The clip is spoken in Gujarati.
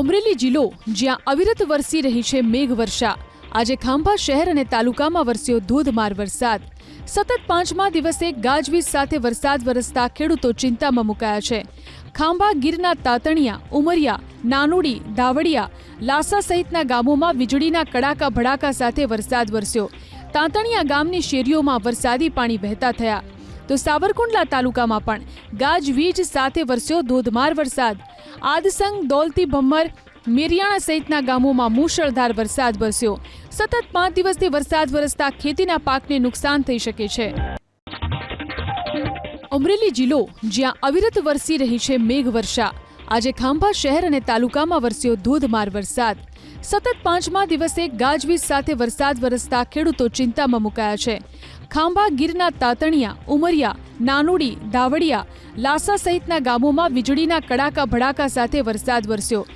અમરેલી જિલ્લો, જ્યાં અવિરત વરસી રહી છે મેઘવર્ષા. આજે ખાંભા શહેર અને તાલુકામાં વરસ્યો ધોધમાર વરસાદ. સતત પાંચમા દિવસે ગાજવીજ સાથે વરસાદ વરસતા ખેડૂતો ચિંતામાં મુકાયા છે. ખાંભા, ગીરના, તાતણિયા, ઉમરિયા, નાનુડી દાવડિયા લાસા સહિતના ગામોમાં વીજળીના કડાકા ભડાકા સાથે વરસાદ વરસ્યો. તાંતણિયા ગામની શેરીઓમાં વરસાદી પાણી વહેતા થયા. તો સાવરકુંડલા તાલુકામાં પણ ગાજવીજ સાથે વરસ્યો ધોધમાર વરસાદ. આદસંગ, દોલતી ભમ્મર મેરિયાણા સહિતના ગામોમાં મુશળધાર વરસાદ વરસ્યો. સતત પાંચ દિવસથી વરસાદ વરસતા ખેતીના પાકને નુકસાન થઈ શકે છે. અમરેલી જિલ્લો, જ્યાં અવિરત વરસી રહી છે મેઘવર્ષા. આજે ખાંભા શહેર અને તાલુકામાં વરસ્યો ધોધમાર વરસાદ. સતત પાંચમા દિવસે ગાજવીજ સાથે વરસાદ વરસતા ખેડૂતો ચિંતામાં મુકાયા છે. ખાંભા, ગીરના, તાતણિયા, ઉમરિયા, નાનુડી, દાવડિયા, લાસા સહિતના ગામોમાં વીજળીના કડાકા ભડાકા સાથે વરસાદ વરસ્યો.